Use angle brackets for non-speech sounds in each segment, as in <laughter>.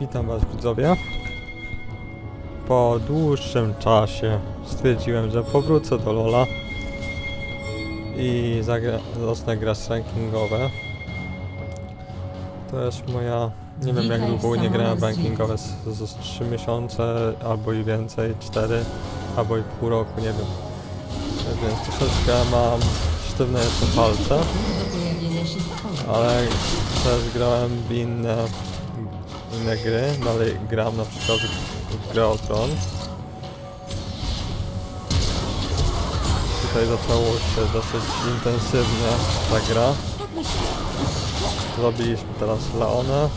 Witam Was widzowie. Po dłuższym czasie stwierdziłem, że powrócę do Lola i zacznę grać rankingowe. To jest moja, nie wiem jak długo nie grałem rankingowe, z, z 3 miesiące albo i więcej, 4 albo i pół roku, nie wiem. Więc troszeczkę mam sztywne jeszcze palce. Ale też grałem w inne, inne gry, gram na przykład w grę o Tron. Tutaj zaczęło się dosyć intensywnie ta gra. Zrobiliśmy teraz Leonę.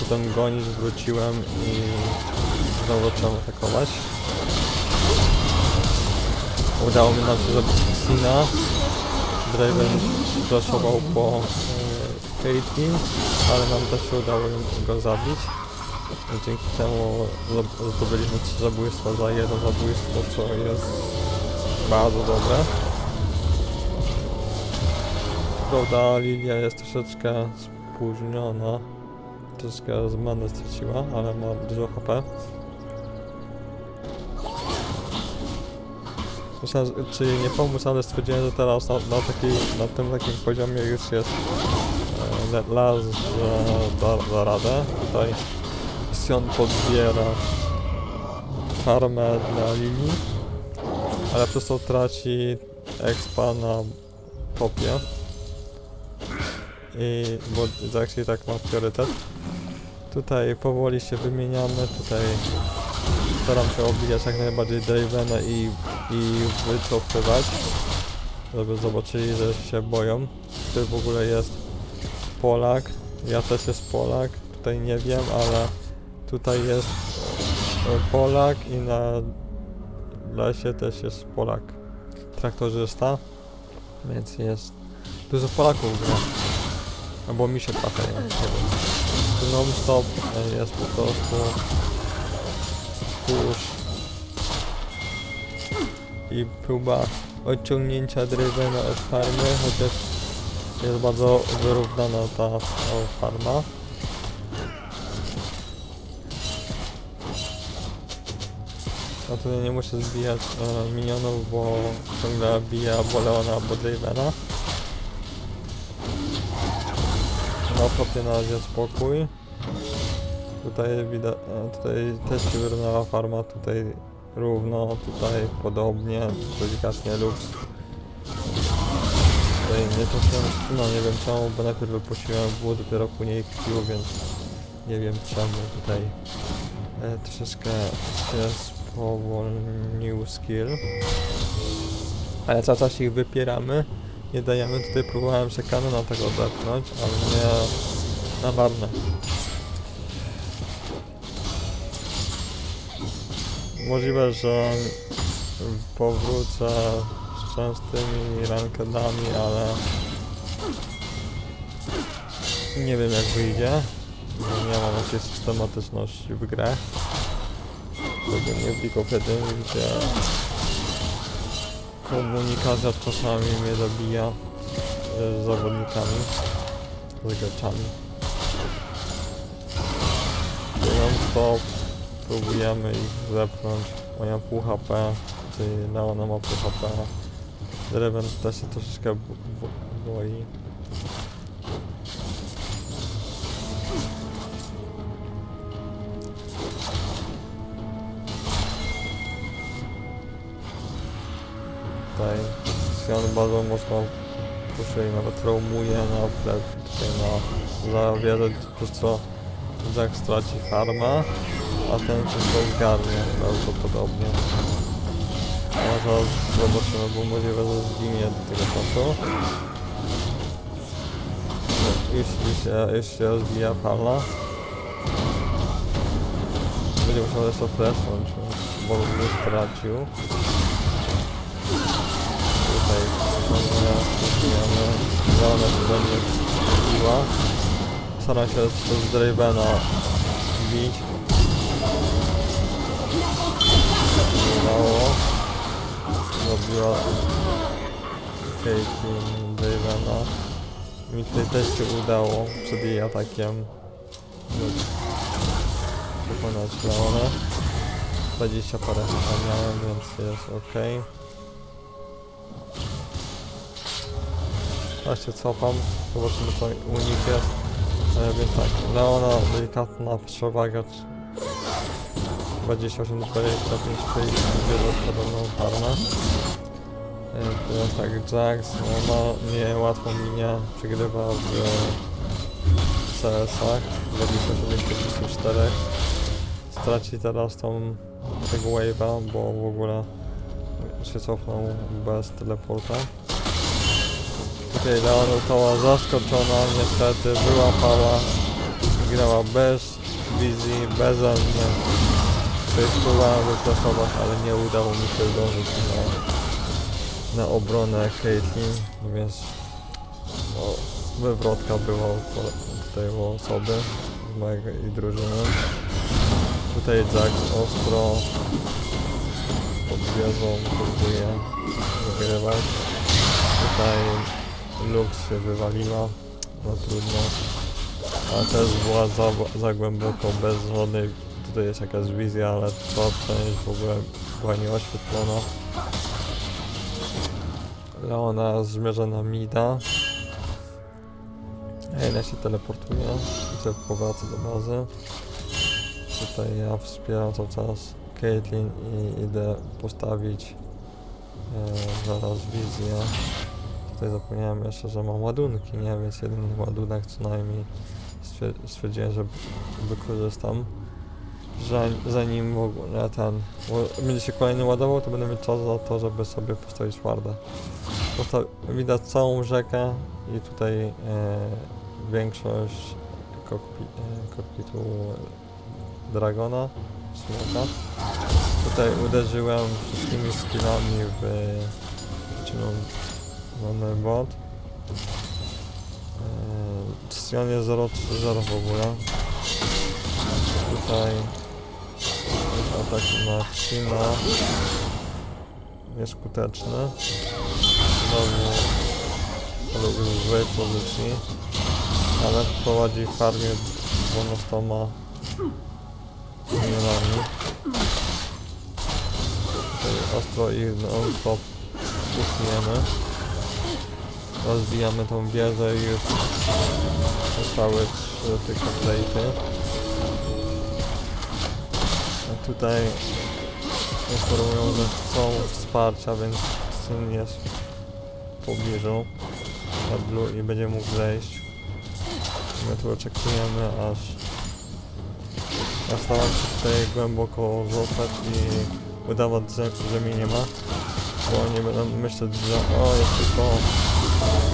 Potem gonić wróciłem i znowu zacząłem atakować. Udało mi nam się zabić Sina. Draven flashował po Caitlyn, ale nam też się udało go zabić. Dzięki temu zdob- zdobyliśmy trzy zabójstwa za jedno zabójstwo, co jest bardzo dobre. Prawda, Lilia jest troszeczkę spóźniona. Troszeczkę z straciła, ale ma dużo HP. Myślałem, że- czy jej nie pomóc, ale stwierdziłem, że teraz na, na, takiej, na tym takim poziomie już jest las, że da, radę. Tutaj Sion podbiera farmę dla Lili, ale przez to traci expa na topie. I bo Zaxi tak ma priorytet. Tutaj powoli się wymieniamy, tutaj staram się obijać jak najbardziej Dravena i, i wycofywać, żeby zobaczyli, że się boją. Tutaj w ogóle jest Polak, ja też jest Polak, tutaj nie wiem, ale tutaj jest e, Polak i na lesie też jest Polak. Traktorzysta, więc jest dużo Polaków gra. Albo mi się trafia, nie, wiem. Non stop e, jest po prostu push i próba odciągnięcia Drivena od farmy, chociaż jest bardzo wyrównana ta farma. A tutaj nie muszę zbijać e, minionów, bo ciągle bije albo Leona, albo Drivena. Na topie na razie spokój. Tutaj widać, tutaj też się wyrównała farma, tutaj równo, tutaj podobnie, delikatnie lux. Tutaj nie trafiłem, no nie wiem czemu, bo najpierw wypuściłem, było dopiero później Q, więc nie wiem czemu tutaj e, troszeczkę się spowolnił skill. Ale cały czas ich wypieramy, nie dajemy, tutaj próbowałem się kanona tego odepchnąć, ale nie na marne. Możliwe, że powrócę z częstymi rankedami, ale nie wiem jak wyjdzie. Nie mam jakiejś systematyczności w grę. Szczególnie w League gdzie komunikacja czasami mnie zabija e, z zawodnikami, z graczami. Stop próbujemy ich zepchnąć. Mają pół HP, czyli Leona ma pół HP. Draven też się troszeczkę boi. Tutaj Sion bardzo mocno puszuje nawet traumuje na plec, tutaj na za wiele, przez co Jack straci farmę, a ten wszystko zgarnie prawdopodobnie. Zaraz zobaczymy, bo możliwe, że zginie do tego czasu. Jeśli się, jeśli się rozbija fala, będzie musiał jeszcze flashnąć, więc może by stracił. Tutaj mamy, Leona się będzie biła. Staram się z Dravena bić. Nie udało. Zrobiła Caitlyn Dravena. Mi tutaj też się udało przed jej atakiem wykonać Leona. 20 parę chyba miałem, więc jest ok. Ja się cofam, zobaczymy co u nich jest. E, więc tak, Leona delikatna przewaga 28 do 25 bierze podobną farmę. E, Teraz tak, Jax no, ma niełatwą linię, przegrywa w CS-ach, 27-54. Straci teraz tą tego wave'a, bo w ogóle się cofnął bez teleporta. Tutaj Leon została zaskoczona, niestety wyłapała, grała bez wizji, mnie. Tutaj spróbowałem wyklasować, ale nie udało mi się zdążyć na, na obronę Caitlyn, więc no, wywrotka była u- u osoby z mojego i drużyny. Tutaj Jax ostro pod wieżą próbuje wygrywać. Tutaj Lux się wywaliła, no trudno. A też była za, za głęboko, bez żadnej, tutaj jest jakaś wizja, ale ta część w ogóle była nieoświetlona. Leona zmierza na Mida. Ejna się teleportuje i sobie powraca do bazy. Tutaj ja wspieram cały czas Caitlyn i idę postawić e, zaraz wizję. Tutaj zapomniałem jeszcze, że mam ładunki, nie? Więc jeden ładunek co najmniej stwier- stwierdziłem, że wykorzystam. Zanim ten będzie się kolejny ładował, to będę mieć czas za to, żeby sobie postawić wardę. Posta- widać całą rzekę i tutaj e, większość kokpi- e, kokpitu Dragona, smoka. Tutaj uderzyłem wszystkimi skillami w mamy bot. Sion jest 0-3-0 w ogóle. Tutaj atak na Ksina. Nieskuteczny. Znowu w złej pozycji. Ale prowadzi farmię 12 milionami. Tutaj ostro ich non-stop puszujemy. Rozbijamy tą wieżę i już zostały trzy tylko plejty. Tutaj informują, że chcą wsparcia, więc syn jest w pobliżu blue i będzie mógł zejść. My tu oczekujemy aż ja staram się tutaj głęboko zostać i udawać, że, że mnie nie ma. Bo nie będę myśleć, że o jest tylko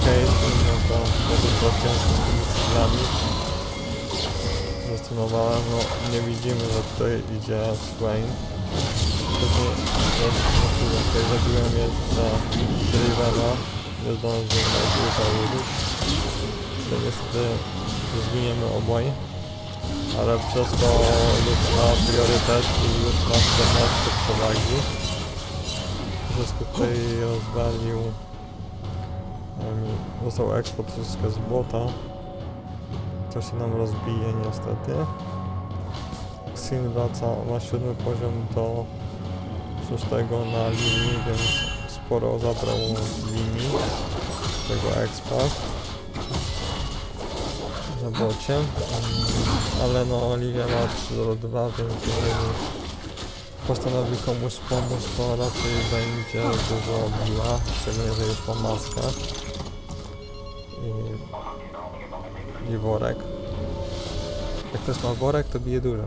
Caitlyn, no to może z tymi. Zastanawiałem, no nie widzimy, że tutaj idzie Swain. Na chwilę tutaj zabiłem jeszcze Drivena. Nie zdążyłem na kilka użyć. Tutaj niestety zginiemy oboje ale przez to już ma priorytet i już ma 14 przewagi. Wszystko tutaj rozwalił. em, Został eksport wszystko z błota. To się nam rozbije niestety. Xin wraca, ma siódmy poziom do szóstego na linii, więc sporo zabrał linii tego expa na bocie. Mm, Ale no Oliwia ma 302, więc jeżeli postanowi komuś pomóc, to raczej będzie dużo biła, szczególnie, że już ma maskę. I, worek. Jak ktoś ma worek, to bije dużo.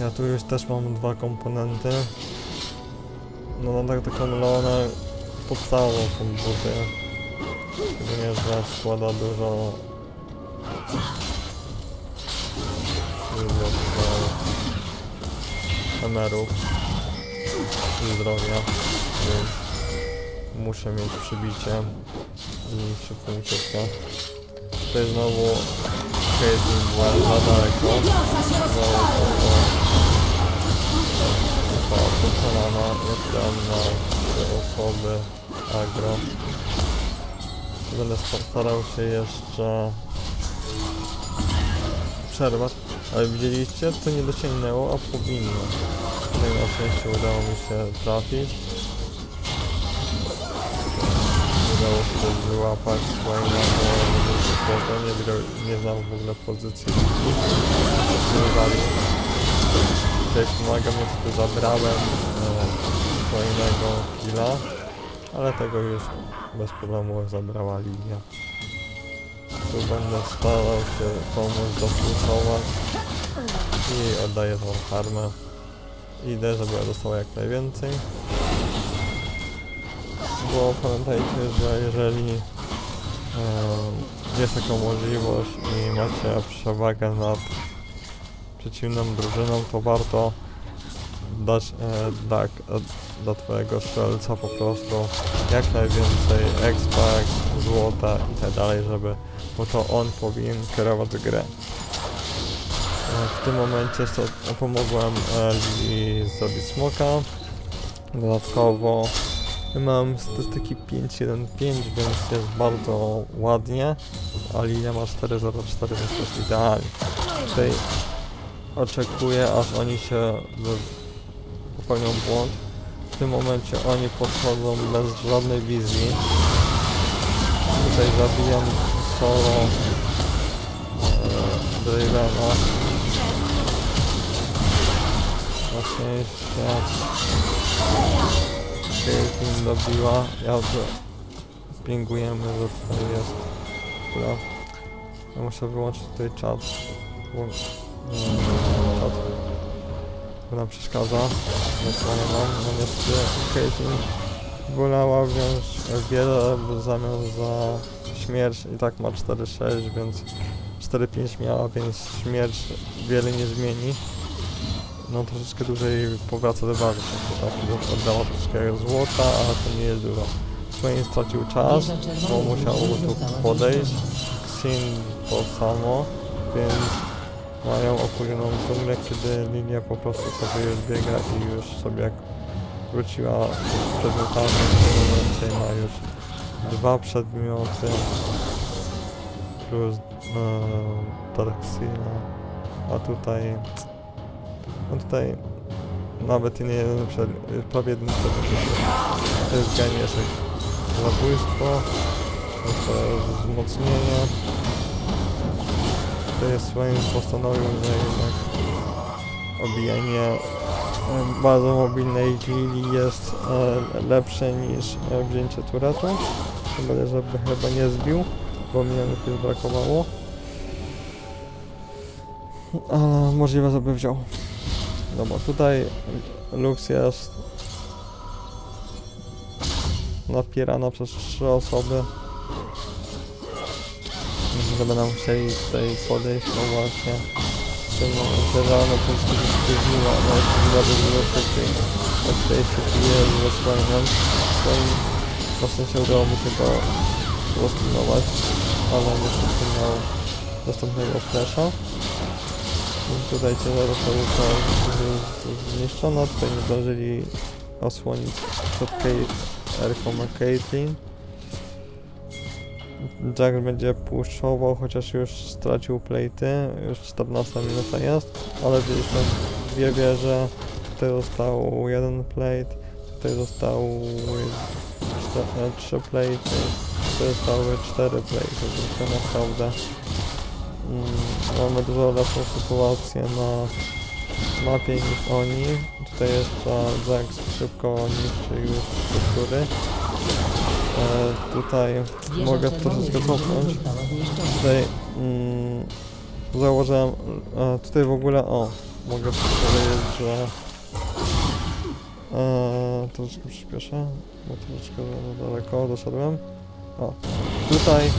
Ja tu już też mam dwa komponenty. No na tak taką Leonę podstawą są buty. Szczególnie, że składa dużo dużo emerów i zdrowia, więc muszę mieć przybicie i szybką ucieczkę. Tutaj znowu Caitlyn była za daleko. Znowu to pokonana. Jestem na trzy osoby agro. Będę sta- starał się jeszcze przerwać. Ale widzieliście, to nie dosięgnęło, a powinno. Tutaj na szczęście udało mi się trafić. Udało się wyłapać bo spoko, nie, gra- nie znam w ogóle pozycji. Wywalił. Tutaj pomaga mi, że zabrałem e, killa, ale tego już bez problemu zabrała linia. Tu będę starał się pomóc dopulsować i oddaję tą farmę. Idę, żeby dostała jak najwięcej. Bo pamiętajcie, że jeżeli jest taka możliwość i macie przewagę nad przeciwną drużyną, to warto dać e, dla, e, dla twojego strzelca po prostu jak najwięcej expak, złota i tak dalej, żeby, bo to on powinien kierować grę. E, W tym momencie pomogłem Eli zrobić smoka. Dodatkowo mam statystyki 5-1-5, więc jest bardzo ładnie. A linia ma 4-0-4, więc jest idealnie. Tutaj oczekuję, aż oni się popełnią błąd. W tym momencie oni podchodzą bez żadnej wizji. Tutaj zabijam solo e, Dravena. Na szczęście Caitlyn dobiła. Ja to pingujemy, że tutaj jest. Dobra. Ja muszę wyłączyć tutaj czat. Bo, nie, czat. Bo nam przeszkadza. Wysłanie nam. No niestety Caitlyn wolała wziąć wiele w zamian za śmierć i tak ma 4-6, więc 4-5 miała, więc śmierć wiele nie zmieni. No troszeczkę dłużej powraca do walki, tak oddała troszkę złota, ale to nie jest dużo. Swain stracił czas, bo musiał tu podejść. Xin to samo, więc mają opóźnioną dżunglę, kiedy linia po prostu sobie już biega i już sobie jak wróciła z przedmiotami, w tym momencie ma już dwa przedmioty plus e, Darkseena, a tutaj no tutaj nawet nie jeden przed, prawie jeden przedmiot to jest genieszek zabójstwo to jest wzmocnienie to jest swoim postanowił, że jednak obijanie bardzo mobilnej gili jest e, lepsze niż e, wzięcie turetu. Chyba, żeby chyba nie zbił, bo minionów już brakowało. Ale możliwe, żeby wziął. Dobra, tutaj Lux jest napierana przez trzy osoby. Myślę, że będą musieli tutaj podejść, no właśnie. Że ona po prostu się spóźniła, ona jest chyba dużo szybciej. Jak tutaj się pije ze swoim swoim, no w sensie udało mi się go rozpinować, ale niestety miał dostępnego flasha. Tutaj ciężarówka została zniszczona, tutaj nie zdążyli osłonić przed Erką Caitlyn. Jack będzie puszczował, chociaż już stracił plejty, już 14 minuta jest, ale wzięliśmy dwie wieże, tutaj został jeden plate, tutaj został czte- trzy plejty, tutaj zostały cztery plejty, to naprawdę mamy dużo lepszą sytuację na mapie niż oni. Tutaj jeszcze Jack szybko niszczy już struktury. E, tutaj Wieża mogę troszeczkę cofnąć. Tutaj mm, założyłem, e, tutaj w ogóle, o, mogę powiedzieć, że e, troszeczkę przyspieszę, bo troszeczkę za daleko doszedłem. O, tutaj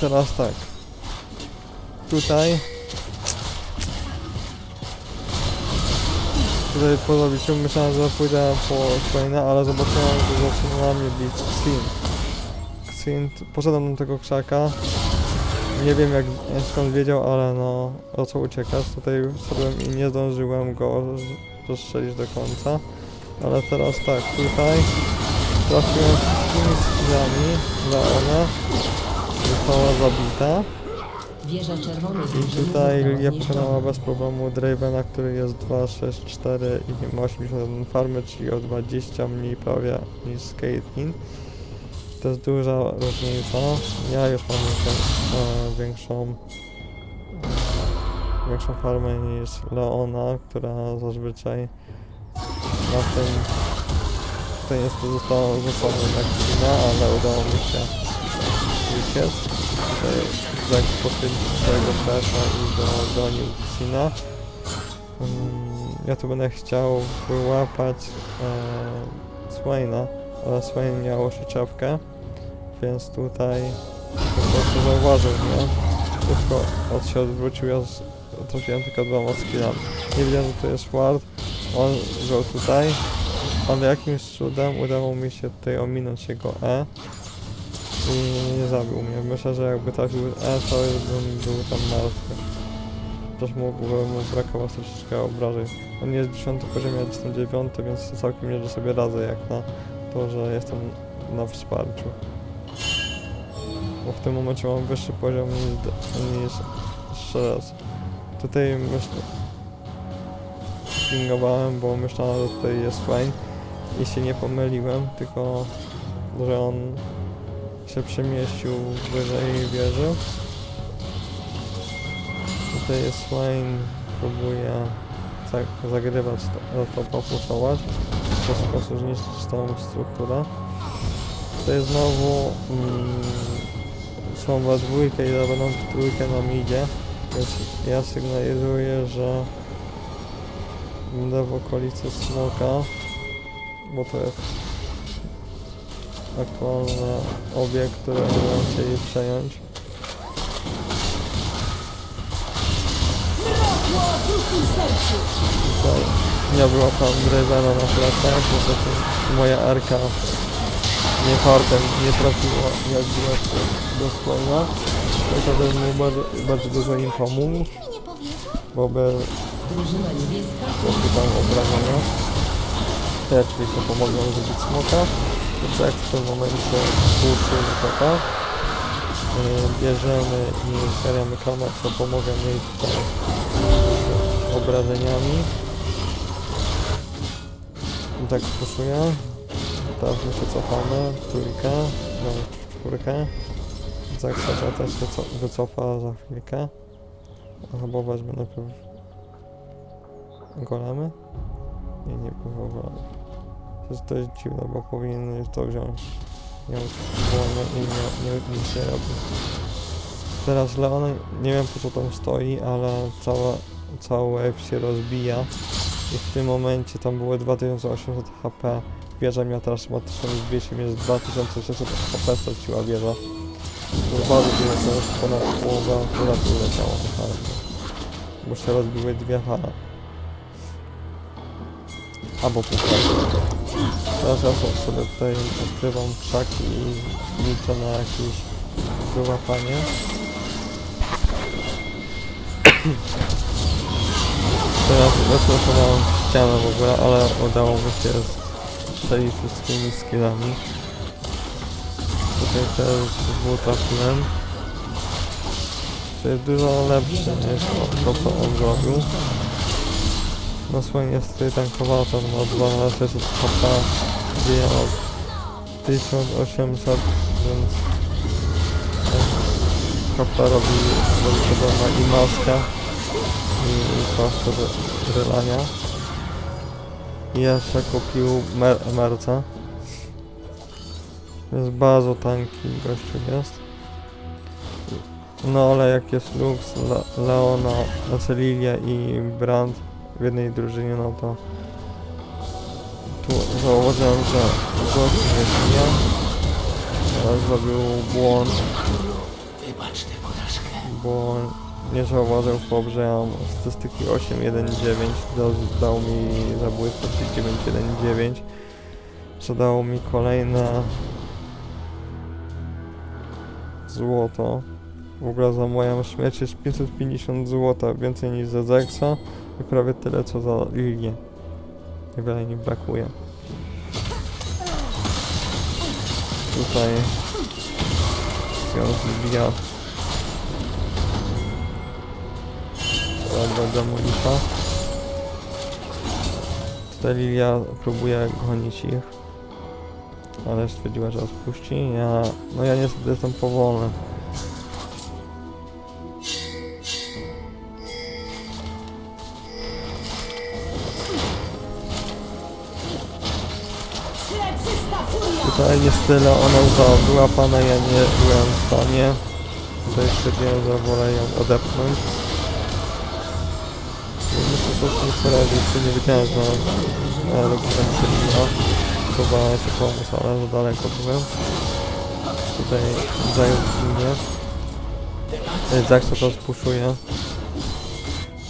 teraz tak. Tutaj. Tutaj po zabiciu myślałem, że pójdę po kolejne, ale zobaczyłem, że zaczyna mnie bić Xin. Xin, poszedłem do tego krzaka, Nie wiem jak skąd wiedział, ale no o co uciekasz? Tutaj wszedłem i nie zdążyłem go z- rozstrzelić do końca. Ale teraz tak, tutaj trafiłem wszystkimi skillami Leona. Została zabita. Wieża czerwonej I tutaj Lilia pokonała bez problemu Dravena, który jest 2, 6, 4 i ma 81 farmy, czyli o 20 mniej prawie niż Caitlyn. To jest duża różnica. Ja już mam większą, e, większą, większą farmę niż Leona, która zazwyczaj na tym tutaj jest została została na ale udało mi się Tutaj Zack poświęcił swojego flasha i do, gonił Kina. Mm, ja tu będę chciał wyłapać e, Swaina, ale Swain miał przyczepkę, więc tutaj po prostu zauważył mnie. Szybko od się odwrócił, ja z- trafiłem tylko dwoma skillami. Nie wiedziałem, że to jest ward, on był tutaj, ale jakimś cudem udało mi się tutaj ominąć jego E i nie zabił mnie. Myślę, że jakby trafił E, to bym był tam martwy. Też mógłby mu brakować troszeczkę obrażeń. On jest 10 poziom, ja jestem 9, więc całkiem nieźle sobie radzę jak na to, że jestem na wsparciu. Bo w tym momencie mam wyższy poziom niż, Shrez. Tutaj myślę... Pingowałem, bo myślałem, że tutaj jest fajn i się nie pomyliłem, tylko że on się przemieścił wyżej wieży. Tutaj jest Swain, próbuje za- zagrywać, to, to popuszować, w ten sposób zniszczyć tą strukturę. Tutaj znowu mm, są we dwójkę i będą w trójkę nam idzie, więc ja sygnalizuję, że będę w okolicy smoka, bo to jest aktualny obiekt, który będą chcieli przejąć. Tutaj nie była tam Dravena na plecach, niestety moja arka nie fartem nie trafiła jak była do słowa. To bym mu bardzo, bardzo dużo im pomógł, bo by Troszkę tam obrażenia. To ja oczywiście pomogłem zrobić smoka. Jack w tym momencie tłuczy smoka. Yy, Bierzemy i stawiamy kamer, co pomogę jej z obrażeniami. I tak puszuję. Teraz my się cofamy trójkę, nawet w czwórkę. Sobie też się co- wycofa za chwilkę. Chyba wezmę najpierw golemy? Nie, nie było golemy. To jest, jest dziwne, bo powinien to wziąć. Miał wolne i nie, nie, nic nie robi. Teraz Leon, nie wiem po co tam stoi, ale cała, cały wave się rozbija. I w tym momencie tam było 2800 HP. Wieża miała teraz chyba 1200, więc 2600 HP straciła wieża. To bardzo dużo, to jest ponad połowa, która tu leciała. Bo się rozbiły dwie fale. Albo pół. Teraz ja so- sobie tutaj odkrywam krzaki i liczę na jakieś wyłapanie. <clears throat> Teraz wyprostowałem ścianę w ogóle, ale udało mi się strzelić wszystkimi skillami. Tutaj też dwóch trafiłem. To jest dużo lepsze niż to co on zrobił. No swoim jest tankowator, ma 1200 HP, bije od 1800, więc HP robi, podobna i maska i koszty ry- rylania. I jeszcze kupił mer merca. Jest bardzo tanki gościu jest. No ale jak jest Lux, Le Leona, znaczy Lilia i Brand w jednej drużynie, no to tu zauważyłem, że gość nie bije. Ale zrobił błąd, Wybacz tę porażkę. bo nie zauważył chłop, że ja mam statystyki 819, dał, dał mi zabójstwo 919, co dało mi kolejne złoto W ogóle za moją śmierć jest 550 zł, więcej niż za Zexa i prawie tyle co za Lilię. Niewiele mi brakuje. Tutaj ją zbija. Dobra, demolifa. Tutaj Lilia próbuje gonić ich. Ale stwierdziła, że odpuści. Ja, no ja niestety jestem powolny. Tutaj jest tyle, ona została wyłapana, ja nie byłem w stanie. Tutaj stwierdziłem, że wolę ją odepchnąć. I po prostu nie poradzić, czy nie wiedziałem, że e, logicznie strzeliła. Próbowałem się pomóc, ale za daleko byłem. Tutaj zajął mnie. Zaksa to spuszuje.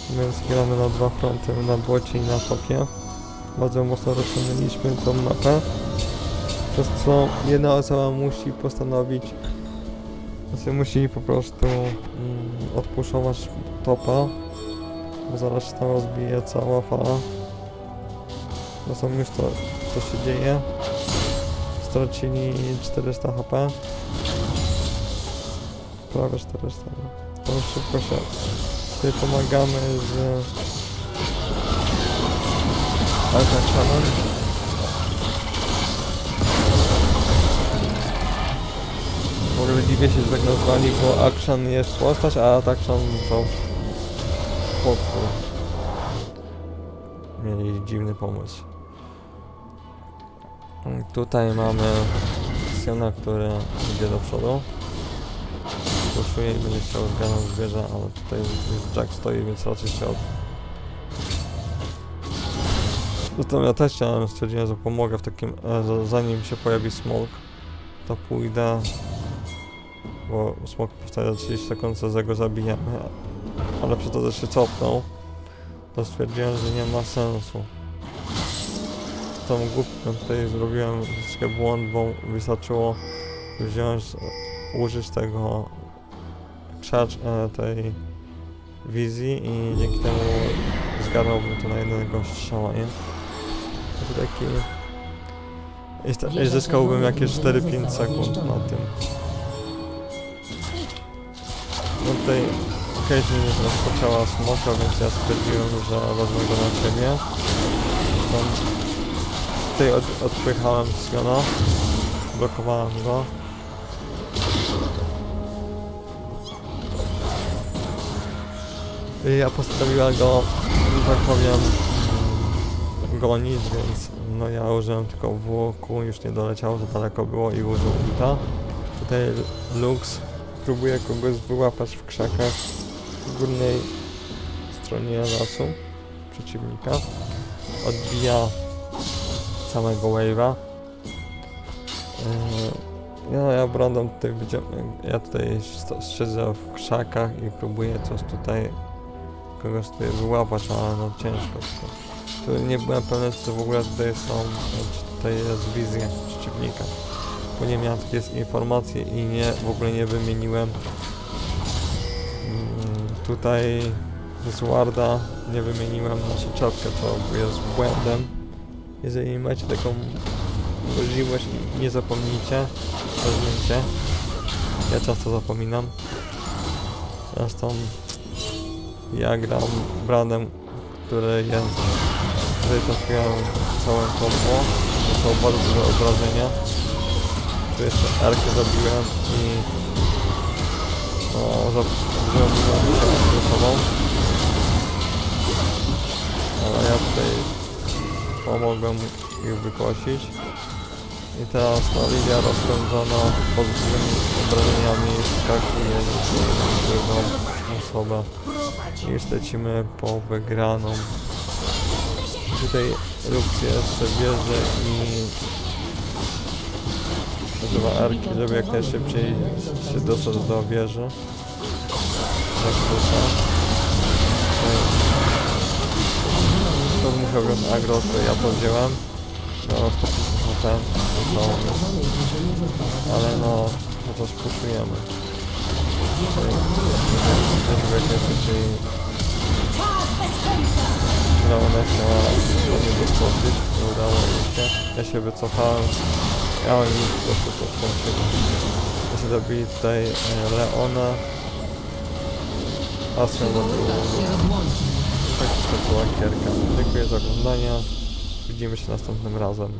Więc gramy na dwa fronty, na błocie i na topie. Bardzo mocno rozciągnęliśmy tą mapę. Przez co jedna osoba musi postanowić, znaczy musi po prostu mm, odpuszować topa, bo zaraz się tam rozbije cała fala. Zresztą już to, to się dzieje. Stracili 400 HP. Prawie 400. no. To szybko się tutaj pomagamy z Alcachanem. W ogóle dziwię się, że tak nazwali, bo Action jest postać, a Action to potwór. Mieli dziwny pomysł. Tutaj mamy Siona, który idzie do przodu. Puszuje i będzie chciał zgarnąć zwierzę, ale tutaj Jack stoi, więc raczej się od... Zresztą ja też chciałem, stwierdziłem, że pomogę w takim... E, za- zanim się pojawi smok, to pójdę... Bo smok powstaje za 30 sekund, za go zabijamy. Ale przy to, że się cofnął, to stwierdziłem, że nie ma sensu. Tą głupką tutaj zrobiłem troszkę błąd, bo wystarczyło wziąć, użyć tego krzacz e, tej wizji i dzięki temu zgarnąłbym to na jednego strzała, nie? To taki... I, sta- i zyskałbym jakieś 4-5 sekund na tym. No tutaj Caitlyn już rozpoczęła smoka, więc ja stwierdziłem, że wezmę go na siebie. Tam tutaj od, odpychałem Siona, blokowałem go. I ja postanowiła go, tak powiem, gonić, więc no ja użyłem tylko włoku, już nie doleciało, za daleko było i użył ulta. Tutaj Lux próbuje kogoś wyłapać w krzakach w górnej stronie lasu przeciwnika. Odbija całego wave'a. Yy, Ja, Brandon tutaj widziałem, ja tutaj siedzę w krzakach i próbuję coś tutaj kogoś tutaj wyłapać, ale no ciężko. Tu nie byłem pewny, czy w ogóle tutaj są, czy tutaj jest wizja przeciwnika. Bo nie miałem takiej informacji i nie, w ogóle nie wymieniłem mm, tutaj z Warda nie wymieniłem na soczewkę, co jest błędem. Jeżeli macie taką możliwość, nie zapomnijcie, weźmiecie. Ja często zapominam. Zresztą ja gram Brandem, który jest, który trafiłem całe kombo, to są bardzo duże obrażenia. Tu jeszcze Erkę zabiłem i no, zabiłem się agresową. Ale ja tutaj pomogłem ich wykosić. I teraz ta linia rozpędzona pod złymi obrażeniami skakuje na drugą osobę. I już lecimy po wygraną. Tutaj Lux jeszcze bierze i używa arki, żeby jak najszybciej się dostać do wieży. Tak wrócę. To musiał wziąć agro, to ja to wziąłem. No, 150 ten, to ale no, no to spuszujemy. Czerwona Też jak najszybciej Leona chciała do mnie doskoczyć, nie udało jej się. Ja się wycofałem, a oni po prostu podskoczyli. Ja się dobili tutaj e, Leona, a z czym było się rozłączył. tak się skończyła gierka. Dziękuję za oglądanie, widzimy się następnym razem.